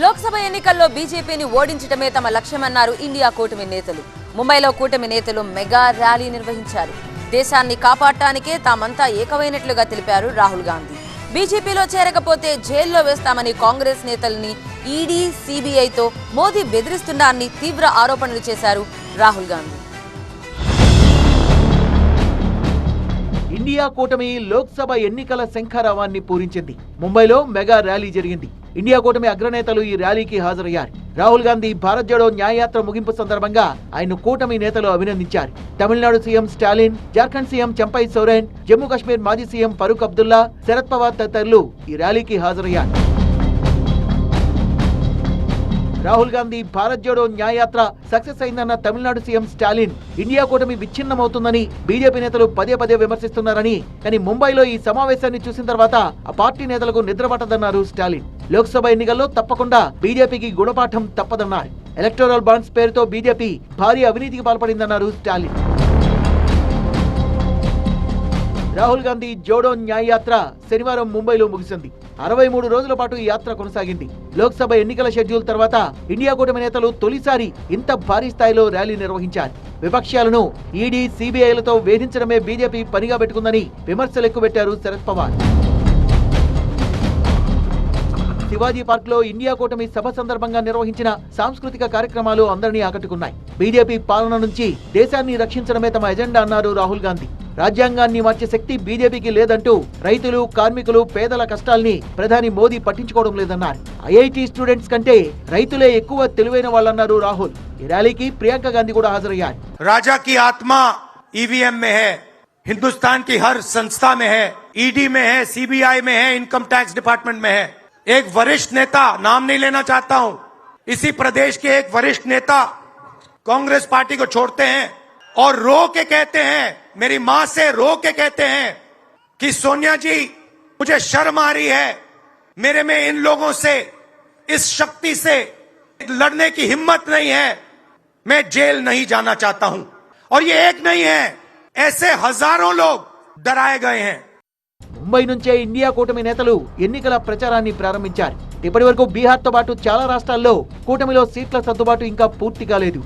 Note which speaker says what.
Speaker 1: లోక్సభ ఎన్నికల్లో బీజేపీని ఓడించడమే తమ లక్ష్యమన్నారు ఇండియా కూటమి నేతలు. ముంబైలో కూటమి నేతలు మెగా ర్యాలీ నిర్వహించారు. దేశాన్ని కాపాడటానికే తామంతా ఏకమైనట్లుగా తెలిపారు రాహుల్ గాంధీ. బీజేపీలో చేరకపోతే జైల్లో వేస్తామని కాంగ్రెస్ నేతల్ని ఈడీ సీబీఐతో మోదీ బెదిరిస్తున్నారని తీవ్ర ఆరోపణలు చేశారు రాహుల్ గాంధీ.
Speaker 2: ఇండియా కూటమి లోక్సభ ఎన్నికల శంఖారావాన్ని పూరించింది. ముంబైలో మెగా ర్యాలీ జరిగింది. ఇండియా కూటమి అగ్రనేతలు ఈ ర్యాలీకి హాజరయ్యారు. రాహుల్ గాంధీ భారత్ జోడో న్యాయయాత్ర ముగింపు సందర్భంగా ఆయన కూటమి నేతలు అభినందించారు. తమిళనాడు సీఎం స్టాలిన్ జార్ఖండ్ సీఎం చంపై సోరెన్ జమ్మూ కాశ్మీర్ మాజీ సీఎం ఫరూక్ అబ్దుల్లా శరద్ పవార్ తదితరులు ఈ ర్యాలీకి హాజరయ్యారు. రాహుల్ గాంధీ భారత్ జోడో న్యాయయాత్ర సక్సెస్ అయిందన్న తమిళనాడు సీఎం స్టాలిన్ ఇండియా కూటమి విచ్ఛిన్నమవుతుందని బీజేపీ నేతలు పదే పదే విమర్శిస్తున్నారని కానీ ముంబైలో ఈ సమావేశాన్ని చూసిన తర్వాత ఆ పార్టీ నేతలకు నిద్రపట్టదన్నారు స్టాలిన్. లోక్సభ ఎన్నికల్లో తప్పకుండా బీజేపీకి గుణపాఠం తప్పదన్నారు. ఎలక్టోరల్ బాండ్స్ పేరుతో బీజేపీ భారీ అవినీతికి పాల్పడిందన్నారు స్టాలిన్. రాహుల్ గాంధీ జోడో న్యాయ యాత్ర శనివారం ముంబైలో ముగిసింది. అరవై మూడు రోజుల పాటు ఈ యాత్ర కొనసాగింది. లోక్సభ ఎన్నికల షెడ్యూల్ తర్వాత ఇండియా కూటమి నేతలు తొలిసారి ఇంత భారీ స్థాయిలో ర్యాలీ నిర్వహించారు. విపక్షాలను ఈడీ సిబిఐలతో వేధించడమే బీజేపీ పనిగా పెట్టుకుందని విమర్శలు ఎక్కువెట్టారు శరద్ పవార్. శివాజీ పార్క్లో ఇండియా కూటమి సభ సందర్భంగా నిర్వహించిన సాంస్కృతిక కార్యక్రమాలు అందరినీ ఆకట్టుకున్నాయి. బీజేపీ పాలన నుంచి దేశాన్ని రక్షించడమే తమ ఎజెండా అన్నారు రాహుల్ గాంధీ. రాజ్యాంగాన్ని మార్చే శక్తి బీజేపీకి లేదంటూ రైతులు కార్మికులు పేదల కష్టాల్ని ప్రధాని మోదీ పట్టించుకోవడం లేదన్నారు ఐఐటి స్టూడెంట్స్ కంటే రైతులే ఎక్కువ తెలివైన వాళ్ళన్నారు రాహుల్ ఈ ర్యాలీకి ప్రియాంక గాంధీ కూడా హాజరయ్యారు
Speaker 3: राजा की आत्मा ईवीएम में है हिंदुस्तान की हर संस्था में है ईडी में है सीबीआई में है इनकम टैक्स डिपार्टमेंट में है एक वरिष्ठ नेता नाम नहीं लेना चाहता हूं इसी प्रदेश के एक वरिष्ठ नेता कांग्रेस पार्टी को छोड़ते हैं और रो के कहते हैं मेरी मां से रो के कहते हैं कि सोनिया जी मुझे शर्म आ रही है मेरे में इन लोगों से इस शक्ति से लड़ने की हिम्मत नहीं है मैं जेल नहीं जाना चाहता हूं और ये एक नहीं है ऐसे हजारों लोग डराए गए हैं
Speaker 2: ముంబై నుంచే ఇండియా కూటమి నేతలు ఎన్నికల ప్రచారాన్ని ప్రారంభించారు ఇప్పటి వరకు బీహార్తో పాటు చాలా రాష్ట్రాల్లో కూటమిలో సీట్ల సర్దుబాటు ఇంకా పూర్తి కాలేదు